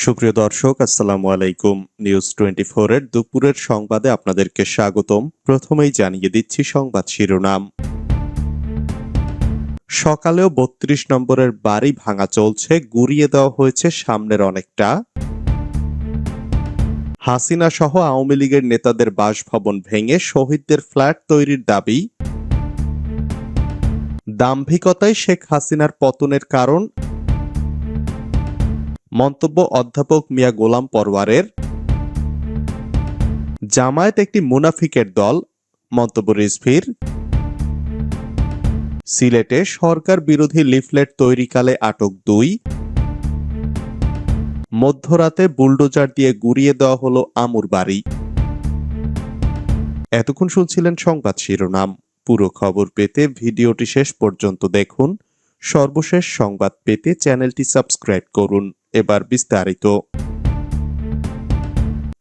সুপ্রিয় দর্শক, আসসালামু আলাইকুম। নিউজ টোয়েন্টি এর দুপুরের সংবাদে আপনাদেরকে স্বাগতম। প্রথমেই জানিয়ে দিচ্ছি সংবাদ শিরোনাম। সকালেও বত্রিশ নম্বরের বাড়ি ভাঙা চলছে, গুড়িয়ে দেওয়া হয়েছে সামনের অনেকটা। হাসিনা সহ আওয়ামী লীগের নেতাদের বাসভবন ভেঙে শহীদদের ফ্ল্যাট তৈরির দাবি। দাম্ভিকতায় শেখ হাসিনার পতনের কারণ মন্তব্য অধ্যাপক মিয়া গোলাম পরওয়ারের। জামায়াত একটি মুনাফিকের দল, মন্তব্য রিজভির। সিলেটে সরকার বিরোধী লিফলেট তৈরিকালে আটক দুই। মধ্যরাতে বুলডোজার দিয়ে গুড়িয়ে দেওয়া হলো আমুর বাড়ি। এতক্ষণ শুনছিলেন সংবাদ শিরোনাম। পুরো খবর পেতে ভিডিওটি শেষ পর্যন্ত দেখুন। সর্বশেষ সংবাদ পেতে চ্যানেলটি সাবস্ক্রাইব করুন। এবার বিস্তারিত।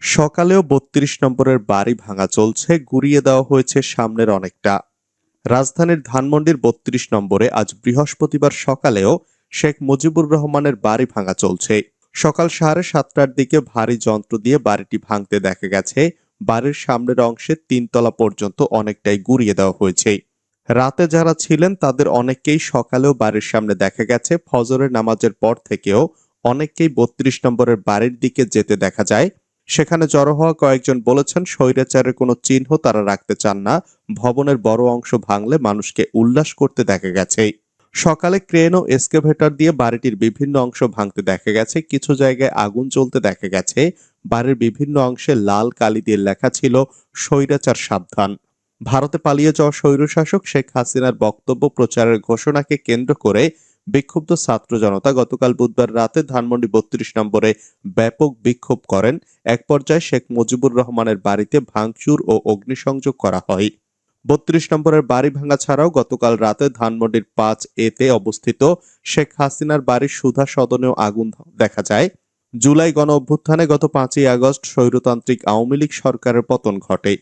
সকালেও বত্রিশ নম্বরের বাড়ি ভাঙা চলছে, গুড়িয়ে দেওয়া হয়েছে সামনের অনেকটা। রাজধানীর ধানমন্ডির বত্রিশ নম্বরে আজ বৃহস্পতিবার সকালেও শেখ মুজিবুর রহমানের বাড়ি ভাঙা চলছে। সকাল সাড়ে সাতটার দিকে ভারী যন্ত্র দিয়ে বাড়িটি ভাঙতে দেখা গেছে। বাড়ির সামনের অংশে তিনতলা পর্যন্ত অনেকটাই গুড়িয়ে দেওয়া হয়েছে। রাতে যারা ছিলেন, তাদের অনেককেই সকালেও বাড়ির সামনে দেখা গেছে। ফজরের নামাজের পর থেকেও অনেককেই বত্রিশ নম্বরের বাড়ির দিকে যেতে দেখা যায়। সেখানে জড়ো হওয়া কয়েকজন বলেছেন, স্বৈরাচারের কোনো চিহ্ন তারা রাখতে চান না। ভবনের বড় অংশ ভাঙলে মানুষকে উল্লাস করতে দেখা গেছে। সকালে ক্রেন ও এসকেভেটর দিয়ে বাড়িটির বিভিন্ন অংশ ভাঙতে দেখা গেছে। কিছু জায়গায় আগুন জ্বলতে দেখা গেছে। বাড়ির বিভিন্ন অংশে লাল কালি দিয়ে লেখা ছিল, স্বৈরাচার সাবধান। ভারতে পালিয়ে যাওয়া স্বৈরশাসক শেখ হাসিনার বক্তব্য প্রচারের ঘোষণাকে কেন্দ্র করে বিক্ষুব্ধ ছাত্র জনতা গতকাল বুধবার রাতে ধানমন্ডি বত্রিশ নম্বরে ব্যাপক বিক্ষোভ করেন। এক পর্যায়ে শেখ মুজিবুর রহমানের বাড়িতে ভাঙচুর ও অগ্নিসংযোগ করা হয়। বত্রিশ নম্বরের বাড়ি ভাঙা ছাড়াও গতকাল রাতে ধানমন্ডির পাঁচ এতে অবস্থিত শেখ হাসিনার বাড়ির সুধা সদনেও আগুন দেখা যায়। জুলাই গণ অভ্যুত্থানে গত পাঁচই আগস্ট স্বৈরতান্ত্রিক আওয়ামী লীগ সরকারের পতন ঘটে।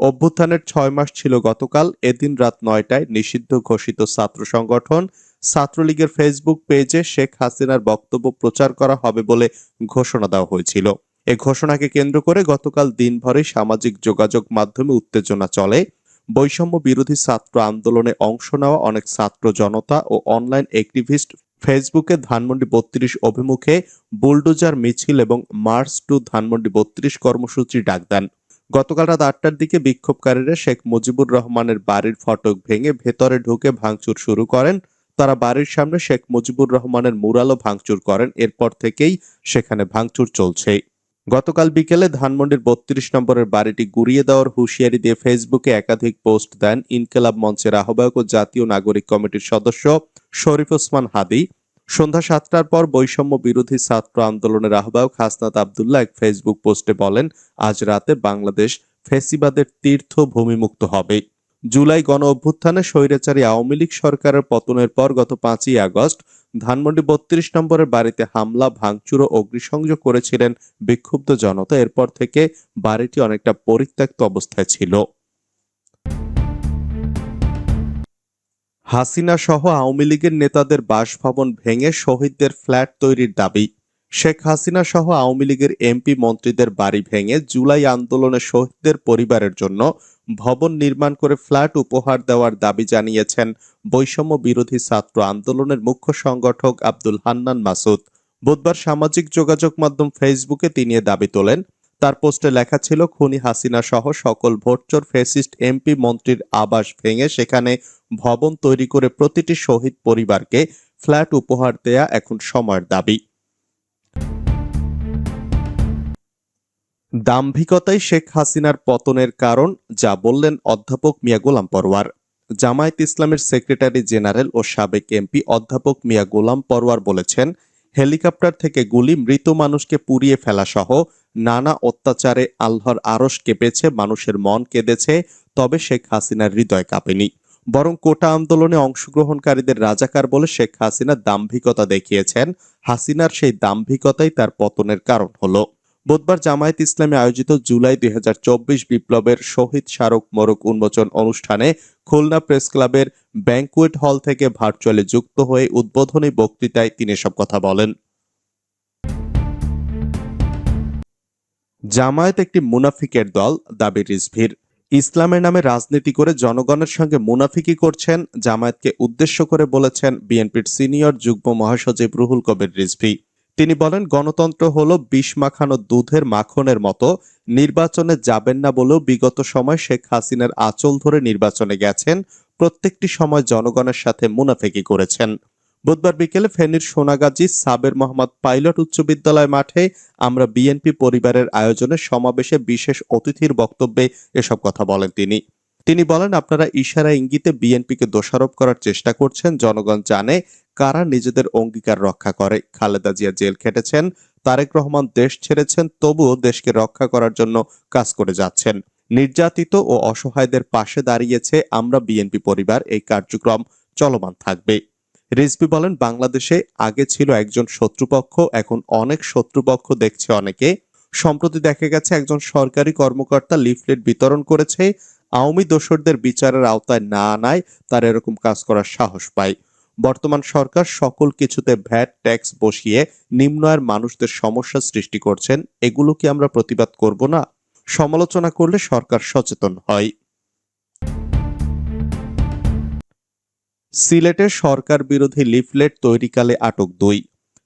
অভ্যুত্থানের ছয় মাস ছিল গতকাল, এদিন রাত নয়টায় নিষিদ্ধ ঘোষিত ছাত্র সংগঠন ছাত্রলীগের ফেসবুক পেজে শেখ হাসিনার বক্তব্য প্রচার করা হবে বলে ঘোষণা দেওয়া হয়েছিল। এ ঘোষণাকে কেন্দ্র করে গতকাল দিনভরে সামাজিক যোগাযোগ মাধ্যমে উত্তেজনা চলে। বৈষম্য বিরোধী ছাত্র আন্দোলনে অংশ নেওয়া অনেক ছাত্র জনতা ও অনলাইন অ্যাক্টিভিস্ট ফেসবুকে ধানমন্ডি বত্রিশ অভিমুখে বুলডোজার, মিছিল এবং মার্চ টু ধানমন্ডি বত্রিশ কর্মসূচি ডাক দেন। গতকাল রাত আটটার দিকে বিক্ষোভকারীরা শেখ মুজিবুর রহমানের বাড়ির ফটক ভেঙে ভেতরে ঢুকে ভাঙচুর শুরু করেন। তারা বাড়ির সামনে শেখ মুজিবুর রহমানের মুরালও ভাঙচুর করেন। এরপর থেকেই সেখানে ভাঙচুর চলছে। গতকাল বিকেলে ধানমন্ডির বত্রিশ নম্বরের বাড়িটি গুড়িয়ে দেওয়ার হুঁশিয়ারি দিয়ে ফেসবুকে একাধিক পোস্ট দেন ইনকেলাব মঞ্চের আহ্বায়ক ও জাতীয় নাগরিক কমিটির সদস্য শরীফ ওসমান হাদি। সন্ধ্যা সাতটার পর বৈষম্য বিরোধী ছাত্র আন্দোলনের আহ্বায়ক হাসনাত আবদুল্লাহ এক ফেসবুক পোস্টে বলেন, আজ রাতে বাংলাদেশ ফেসিবাদের তীর্থ ভূমিমুক্ত হবে। জুলাই গণ অভ্যুত্থানে স্বৈরাচারী আওয়ামী লীগ সরকারের পতনের পর গত পাঁচই আগস্ট ধানমন্ডি বত্রিশ নম্বরের বাড়িতে হামলা, ভাঙচুর ও অগ্নিসংযোগ করেছিলেন বিক্ষুব্ধ জনতা। এরপর থেকে বাড়িটি অনেকটা পরিত্যক্ত অবস্থায় ছিল। হাসিনা সহ আওয়ামী লীগের নেতাদের বাসভবন ভেঙে শহীদদের ফ্ল্যাট তৈরির দাবি। শেখ হাসিনা সহ আওয়ামী লীগের এমপি মন্ত্রীদের বাড়ি ভেঙে জুলাই আন্দোলনে শহীদদের পরিবারের জন্য ভবন নির্মাণ করে ফ্ল্যাট উপহার দেওয়ার দাবি জানিয়েছেন বৈষম্য বিরোধী ছাত্র আন্দোলনের মুখ্য সংগঠক আব্দুল হান্নান মাসুদ। বুধবার সামাজিক যোগাযোগ মাধ্যম ফেসবুকে তিনি দাবি তোলেন। তার পোস্টে লেখা ছিল, খুনি হাসিনা সহ সকল ভোটচোর ফেসিস্ট এমপি মন্ত্রীর আবাস ভেঙে সেখানে ভবন তৈরি করে প্রতিটি শহীদ পরিবারকে ফ্ল্যাট উপহার দেয়া এখন সময়ের দাবি। দাম্ভিকতাই শেখ হাসিনার পতনের কারণ, যা বললেন অধ্যাপক মিয়া গোলাম পরওয়ার। জামায়াত ইসলামের সেক্রেটারি জেনারেল ও সাবেক এমপি অধ্যাপক মিয়া গোলাম পরওয়ার বলেছেন, হেলিকপ্টার থেকে গুলি মৃত মানুষকে পুড়িয়ে ফেলা সহ নানা অত্যাচারে আল্লাহর আরস কেঁপেছে, মানুষের মন কেঁদেছে, তবে শেখ হাসিনার হৃদয় কাঁপেনি। বরং কোটা আন্দোলনে অংশগ্রহণকারীদের রাজাকার বলে শেখ হাসিনা দাম্ভিকতা দেখিয়েছেন। হাসিনার সেই দাম্ভিকতাই তার পতনের কারণ হলো। বুধবার জামায়াত ইসলামে আয়োজিত জুলাই দুই হাজার চব্বিশ বিপ্লবের শহীদ স্মারক মোরক উন্মোচন অনুষ্ঠানে খুলনা প্রেস ক্লাবের ব্যাংকুয়েট হল থেকে ভার্চুয়ালি যুক্ত হয়ে উদ্বোধনী বক্তৃতায় তিনি সব কথা বলেন। জামায়াত একটি মুনাফিকের দল, দাবি রিজভির। ইসলামের নামে রাজনীতি করে জনগণের সঙ্গে মুনাফিকি করছেন, জামায়াতকে উদ্দেশ্য করে বলেছেন বিএনপির সিনিয়র যুগ্ম মহাসচিব রুহুল কবির রিজভি। তিনি বলেন, গণতন্ত্র হলো বিষ মাখানো দুধের মাখনের মতো। নির্বাচনে যাবেন না বলেও বিগত সময় শেখ হাসিনার আঁচল ধরে নির্বাচনে গেছেন। প্রত্যেকটি সময় জনগণের সাথে মুনাফেকি করেছেন। বুধবার বিকেলে ফেনীর সোনাগাজী সাবের মোহাম্মদ পাইলট উচ্চ বিদ্যালয় মাঠে আমরা বিএনপি পরিবারের আয়োজনে সমাবেশে বিশেষ অতিথির বক্তব্যে এসব কথা বলেন তিনি। তিনি বলেন, আপনারা ইশারা ইঙ্গিতে বিএনপিকে দোষারোপ করার চেষ্টা করছেন। জনগণ জানে কারা নিজেদের অঙ্গীকার রক্ষা করে। খালেদা জিয়া জেল খেটেছেন, তারেক রহমান দেশ ছেড়েছেন, তবুও দেশকে রক্ষা করার জন্য কাজ করে যাচ্ছেন। নির্যাতিত ও অসহায়দের পাশে দাঁড়িয়েছে আমরা বিএনপি পরিবার। এই কার্যক্রম চলমান থাকবে। রিজভি বলেন, বাংলাদেশে আগে ছিল একজন শত্রুপক্ষ, এখন অনেক শত্রুপক্ষ দেখছে অনেকে। সম্প্রতি দেখা গেছে, একজন সরকারি কর্মকর্তা লিফলেট বিতরণ করেছে। আওয়ামী দোষরদের বিচারের আওতায় না আনায় তার এরকম কাজ করার সাহস পায়। বর্তমান সরকার সকল কিছুতে ভ্যাট, ট্যাক্স বসিয়ে নিম্ন আয়ের মানুষদের সমস্যা সৃষ্টি করছেন, এগুলো কি আমরা প্রতিবাদ করব না? সমালোচনা করলে সরকার সচেতন হয়। সিলেটে সরকার বিরোধী লিফলেট তৈরিকালে আটক দুই।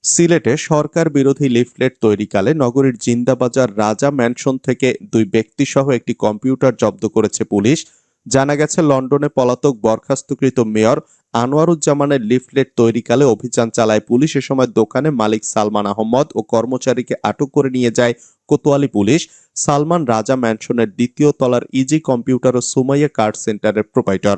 সিলেটে সরকার বিরোধী লিফলেট তৈরিকালে নগরীর জিন্দাবাজার রাজা ম্যানশন থেকে দুই ব্যক্তিসহ একটি কম্পিউটার জব্দ করেছে পুলিশ। জানা গেছে, লন্ডনে পলাতক বরখাস্তকৃত মেয়র আনোয়ারুজ্জামানের লিফলেট তৈরিকালে অভিযান চালায় পুলিশ। এ সময় দোকানে মালিক সালমান আহমদ ও কর্মচারীকে আটক করে নিয়ে যায় কোতোয়ালি পুলিশ। সালমান রাজা ম্যানশনের দ্বিতীয় তলার ইজি কম্পিউটার ও সুমাইয়া কার্ড সেন্টারের প্রোপাইটর।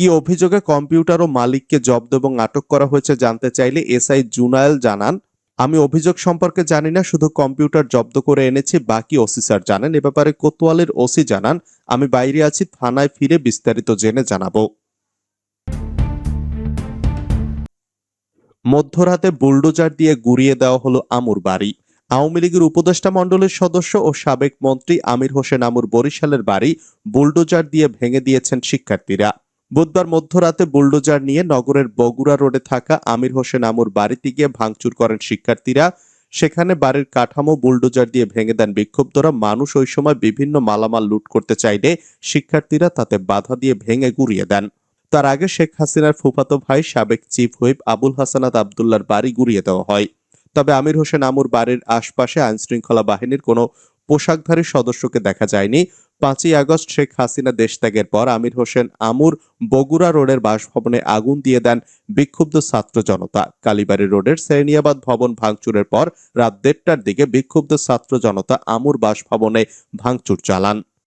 কি অভিযোগে কম্পিউটার ও মালিককে জব্দ এবং আটক করা হয়েছে জানতে চাইলে এসআই জুনায়েল জানান, আমি অভিযোগ সম্পর্কে জানি না, শুধু কম্পিউটার জব্দ করে এনেছি, বাকি ওসি স্যার জানেন। এ ব্যাপারে কোতোয়ালের ওসি জানান, আমি বাইরে আছি, থানায় ফিরে বিস্তারিত জেনে জানাব। মধ্যরাতে বুলডোজার দিয়ে গুড়িয়ে দেওয়া হলো আমুর বাড়ি। আওয়ামী লীগের উপদেষ্টা মণ্ডলীর সদস্য ও সাবেক মন্ত্রী আমির হোসেন আমুর বরিশালের বাড়ি বুলডোজার দিয়ে ভেঙে দিয়েছেন শিক্ষার্থীরা। বুধবার মধ্যরাতে বুলডোজার নিয়ে নগরের বগুড়া রোডে থাকা আমির হোসেন আমুর বাড়িতে গিয়ে ভাঙচুর করেন শিক্ষার্থীরা। সেখানে বাড়ির কাঠামো বুলডোজার দিয়ে ভেঙে দেন বিক্ষুব্ধরা। মানুষ ওই সময় বিভিন্ন মালামাল লুট করতে চাইলে শিক্ষার্থীরা তাতে বাধা দিয়ে ভেঙে গুড়িয়ে দেন। তার আগে শেখ হাসিনার ফুফাতো ভাই সাবেক চিফ হুইপ আবুল হাসানাত আবদুল্লার বাড়ি গুড়িয়ে দেওয়া হয়। তবে আমির হোসেন আমুর বাড়ির আশপাশে আইনশৃঙ্খলা বাহিনীর কোনো পোশাকধারী সদস্যকে দেখা যায়নি। পাঁচই আগস্ট শেখ হাসিনা দেশ ত্যাগের পর আমির হোসেন আমুর বগুড়া রোডের বাসভবনে আগুন দিয়ে দেন বিক্ষুব্ধ ছাত্র জনতা। কালীবাড়ি রোডের শ্রেণিয়াবাদ ভবন ভাঙচুরের পর রাত দেড়টার দিকে বিক্ষুব্ধ ছাত্র জনতা আমুর বাসভবনে ভাঙচুর চালান।